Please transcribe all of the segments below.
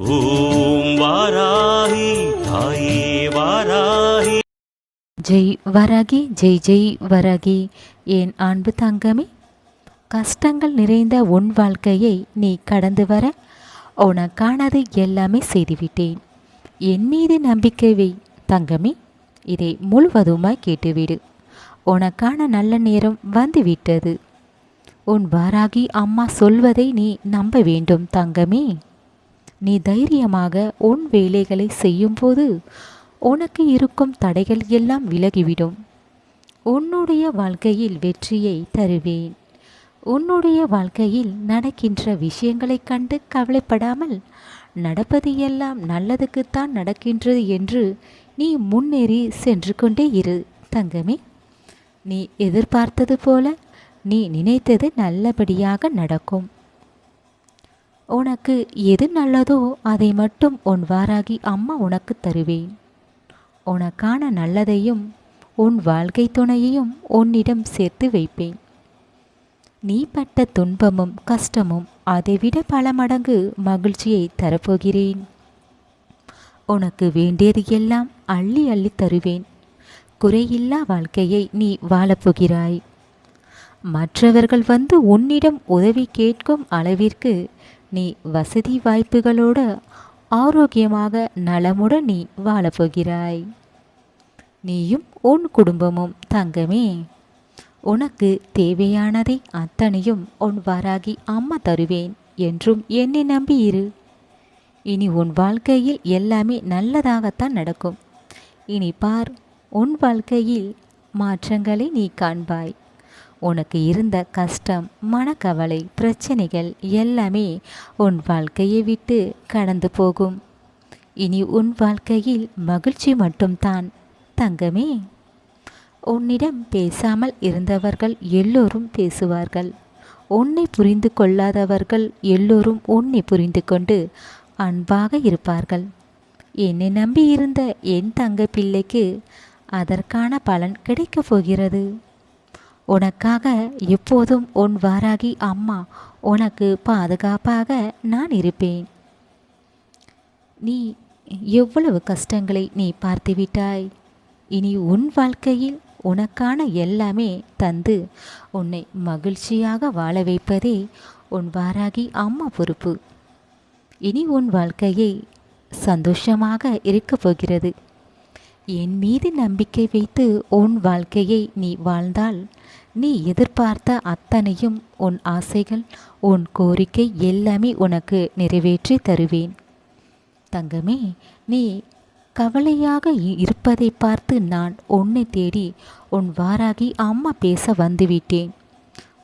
ஓம் வாராகி தாயே வாராகி. ஜெய் வரகி ஜெய் ஜெய் வரகி. என் அன்பு தங்கமே கஷ்டங்கள் நிறைந்த உன் வாழ்க்கையை நீ கடந்து வர உனக்கானது எல்லாமே செய்துவிட்டேன். என் மீது நம்பிக்கை வை தங்கமே. இதை முழுவதுமாய் கேட்டுவிடு. உனக்கான நல்ல நேரம் வந்துவிட்டது. உன் வாராகி அம்மா சொல்வதை நீ நம்ப வேண்டும் தங்கமே. நீ தைரியமாக உன் வேலைகளை செய்யும்போது உனக்கு இருக்கும் தடைகள் எல்லாம் விலகிவிடும். உன்னுடைய வாழ்க்கையில் வெற்றியை தருவேன். உன்னுடைய வாழ்க்கையில் நடக்கின்ற விஷயங்களைக் கண்டு கவலைப்படாமல் நடப்பது எல்லாம் நல்லதுக்குத்தான் நடக்கின்றது என்று நீ முன்னேறி சென்று கொண்டே இரு தங்கமே. நீ எதிர்பார்த்தது போல நீ நினைத்தது நல்லபடியாக நடக்கும். உனக்கு எது நல்லதோ அதை மட்டும் உன் வாராகி அம்மா உனக்கு தருவேன். உனக்கான நல்லதையும் உன் வாழ்க்கை துணையையும் உன்னிடம் சேர்த்து வைப்பேன். நீ பட்ட துன்பமும் கஷ்டமும் அதைவிட பல மடங்கு மகிழ்ச்சியை தரப்போகிறேன். உனக்கு வேண்டியது எல்லாம் அள்ளி அள்ளி தருவேன். குறையில்லா வாழ்க்கையை நீ வாழப்போகிறாய். மற்றவர்கள் வந்து உன்னிடம் உதவி கேட்கும் அளவிற்கு நீ வசதி வாய்ப்புகளோடு ஆரோக்கியமாக நலமுடன் நீ வாழப்போகிறாய். நீயும் உன் குடும்பமும் தங்கமே. உனக்கு தேவையானதை அத்தனையும் உன் வாராகி அம்மா தருவேன் என்றும் என்னை நம்பி இரு இனி உன் வாழ்க்கையில் எல்லாமே நல்லதாகத்தான் நடக்கும். இனி பார் உன் வாழ்க்கையில் மாற்றங்களை நீ காண்பாய். உனக்கு இருந்த கஷ்டம் மனக்கவலை பிரச்சனைகள் எல்லாமே உன் வாழ்க்கையை விட்டு கடந்து போகும். இனி உன் வாழ்க்கையில் மகிழ்ச்சி மட்டும்தான். தங்கமே உன்னிடம் பேசாமல் இருந்தவர்கள் எல்லோரும் பேசுவார்கள். உன்னை புரிந்து கொள்ளாதவர்கள் எல்லோரும் உன்னை புரிந்து கொண்டு அன்பாக இருப்பார்கள். என்னை நம்பி இருந்த என் தங்க பிள்ளைக்கு அதற்கான பலன் கிடைக்கப் போகிறது. உனக்காக எப்போதும் உன் வாராகி அம்மா உனக்கு பாதுகாப்பாக நான் இருப்பேன். நீ எவ்வளவு கஷ்டங்களை நீ பார்த்துவிட்டாய் இனி உன் வாழ்க்கையில் உனக்கான எல்லாமே தந்து உன்னை மகிழ்ச்சியாக வாழ வைப்பதே உன் வாராகி அம்மா பொறுப்பு. இனி உன் வாழ்க்கையை சந்தோஷமாக இருக்கப் போகிறது. என் மீது நம்பிக்கை வைத்து உன் வாழ்க்கையை நீ வாழ்ந்தால் நீ எதிர்பார்த்த அத்தனையும் உன் ஆசைகள் உன் கோரிக்கை எல்லாமே உனக்கு நிறைவேற்றி தருவேன். தங்கமே நீ கவலையாக இருப்பதை பார்த்து நான் உன்னை தேடி உன் வாராகி அம்மா பேச வந்துவிட்டேன்.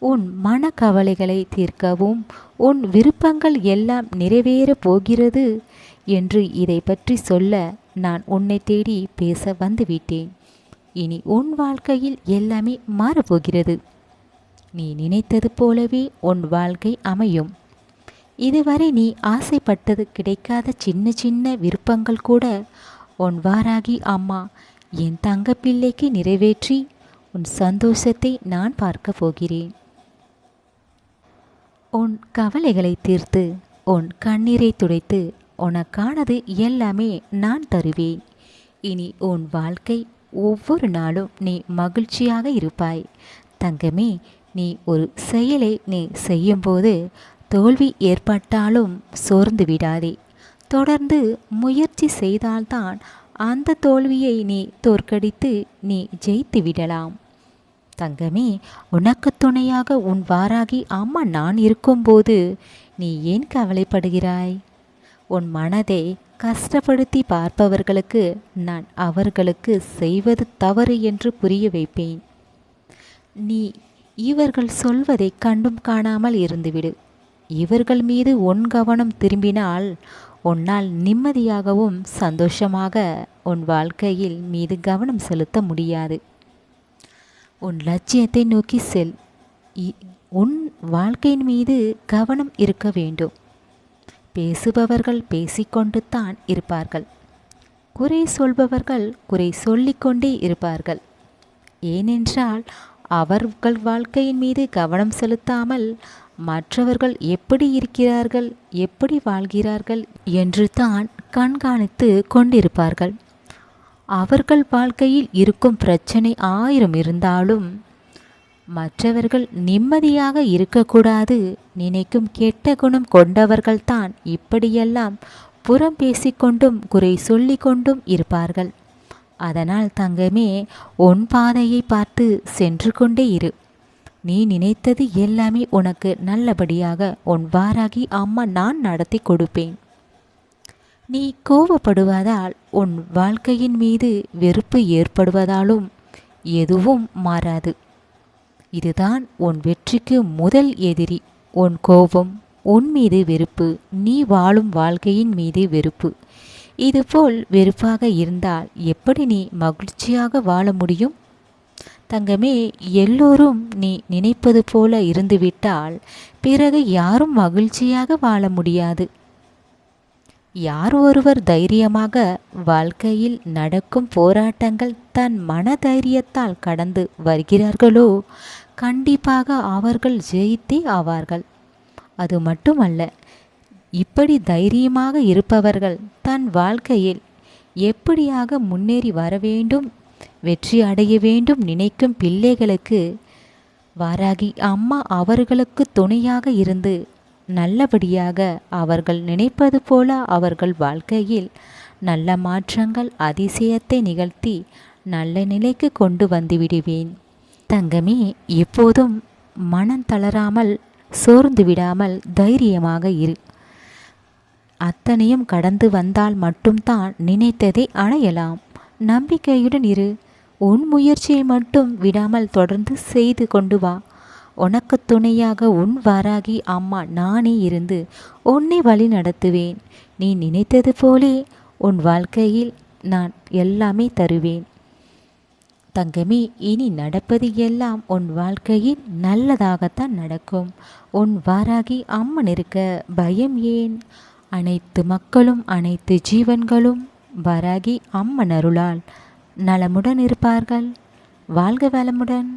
உன் மனக்கவலைகளை தீர்க்கவும் உன் விருப்பங்கள் எல்லாம் நிறைவேறப் போகிறது என்று இதை பற்றி சொல்ல நான் உன்னை தேடி பேச வந்துவிட்டேன். இனி உன் வாழ்க்கையில் எல்லாமே மாறப்போகிறது. நீ நினைத்தது போலவே உன் வாழ்க்கை அமையும். இதுவரை நீ ஆசைப்பட்டது கிடைக்காத சின்ன சின்ன விருப்பங்கள் கூட உன் வாராகி அம்மா என் தங்க பிள்ளைக்கு நிறைவேற்றி உன் சந்தோஷத்தை நான் பார்க்க போகிறேன். உன் கவலைகளை தீர்த்து உன் கண்ணீரை துடைத்து உனக்கானது எல்லாமே நான் தருவேன். இனி உன் வாழ்க்கை ஒவ்வொரு நாளும் நீ மகிழ்ச்சியாக இருப்பாய். தங்கமே நீ ஒரு செயலை நீ செய்யும்போது தோல்வி ஏற்பட்டாலும் சோர்ந்து விடாதே. தொடர்ந்து முயற்சி செய்தால்தான் அந்த தோல்வியை நீ தோற்கடித்து நீ ஜெயித்து விடலாம். தங்கமே உனக்கு துணையாக உன் வாராகி அம்மா நான் இருக்கும்போது நீ ஏன் கவலைப்படுகிறாய்? உன் மனதை கஷ்டப்படுத்தி பார்ப்பவர்களுக்கு நான் அவர்களுக்கு செய்வது தவறு என்று புரிய வைப்பேன். நீ இவர்கள் சொல்வதை கண்டும் காணாமல் இருந்துவிடு. இவர்கள் மீது உன் கவனம் திரும்பினால் உன்னால் நிம்மதியாகவும் சந்தோஷமாக உன் வாழ்க்கையில் மீது கவனம் செலுத்த முடியாது. உன் லட்சியத்தை நோக்கி செல். இ- உன் வாழ்க்கையின் மீது கவனம் இருக்க வேண்டும். பேசுபவர்கள் பேசிக்கொண்டு தான் இருப்பார்கள். குறை சொல்பவர்கள் குறை சொல்லிக்கொண்டே இருப்பார்கள். ஏனென்றால் அவர்கள் வாழ்க்கையின் மீது கவனம் செலுத்தாமல் மற்றவர்கள் எப்படி இருக்கிறார்கள் எப்படி வாழ்கிறார்கள் என்று தான் கண்காணித்து கொண்டிருப்பார்கள். அவர்கள் வாழ்க்கையில் இருக்கும் பிரச்சனை ஆயிரம் இருந்தாலும் மற்றவர்கள் நிம்மதியாக இருக்கக்கூடாது நினைக்கும் கெட்ட குணம் கொண்டவர்கள்தான் இப்படியெல்லாம் புறம் பேசிக்கொண்டும் குறை சொல்லிக்கொண்டும் இருப்பார்கள். அதனால் தங்கமே உன் பாதையை பார்த்து சென்று கொண்டே இரு. நீ நினைத்தது எல்லாமே உனக்கு நல்லபடியாக உன் வாராகி அம்மா நான் நடத்தி கொடுப்பேன். நீ கோவப்படுவதால் உன் வாழ்க்கையின் மீது வெறுப்பு ஏற்படுவதாலும் எதுவும் மாறாது. இதுதான் உன் வெற்றிக்கு முதல் எதிரி. உன் கோபம் உன் மீது வெறுப்பு நீ வாழும் வாழ்க்கையின் மீது வெறுப்பு. இதுபோல் வெறுப்பாக இருந்தால் எப்படி நீ மகிழ்ச்சியாக வாழ முடியும்? தங்கமே எல்லோரும் நீ நினைப்பது போல இருந்துவிட்டால் பிறகு யாரும் மகிழ்ச்சியாக வாழ முடியாது. யார் ஒருவர் தைரியமாக வாழ்க்கையில் நடக்கும் போராட்டங்கள் தன் மன தைரியத்தால் கடந்து வருகிறார்களோ கண்டிப்பாக அவர்கள் ஜெயித்தே ஆவார்கள். அது மட்டுமல்ல இப்படி தைரியமாக இருப்பவர்கள் தன் வாழ்க்கையில் எப்படியாக முன்னேறி வர வேண்டும் வெற்றி அடைய வேண்டும் நினைக்கும் பிள்ளைகளுக்கு வாராகி அம்மா அவர்களுக்கு துணையாக இருந்து நல்லபடியாக அவர்கள் நினைப்பது போல அவர்கள் வாழ்க்கையில் நல்ல மாற்றங்கள் அதிசயத்தை நிகழ்த்தி நல்ல நிலைக்கு கொண்டு வந்துவிடுவேன் தங்கமே எப்போதும் மனம் தளராமல் சோர்ந்து விடாமல் தைரியமாக இரு. அத்தனையும் கடந்து வந்தால் மட்டும்தான் நினைத்ததை அடையலாம். நம்பிக்கையுடன் இரு. உன் முயற்சியை மட்டும் விடாமல் தொடர்ந்து செய்து கொண்டு வா. உனக்கு துணையாக உன் வாராகி அம்மா நானே இருந்து உன்னை வழி நடத்துவேன். நீ நினைத்தது போலே உன் வாழ்க்கையில் நான் எல்லாமே தருவேன். தங்கமே இனி நடப்பது எல்லாம் உன் வாழ்க்கையில் நல்லதாகத்தான் நடக்கும். உன் வாராகி அம்மன் இருக்க பயம் ஏன்? அனைத்து மக்களும் அனைத்து ஜீவன்களும் வாராகி அம்மன் அருளால் நலமுடன் இருப்பார்கள். வாழ்க வளமுடன்.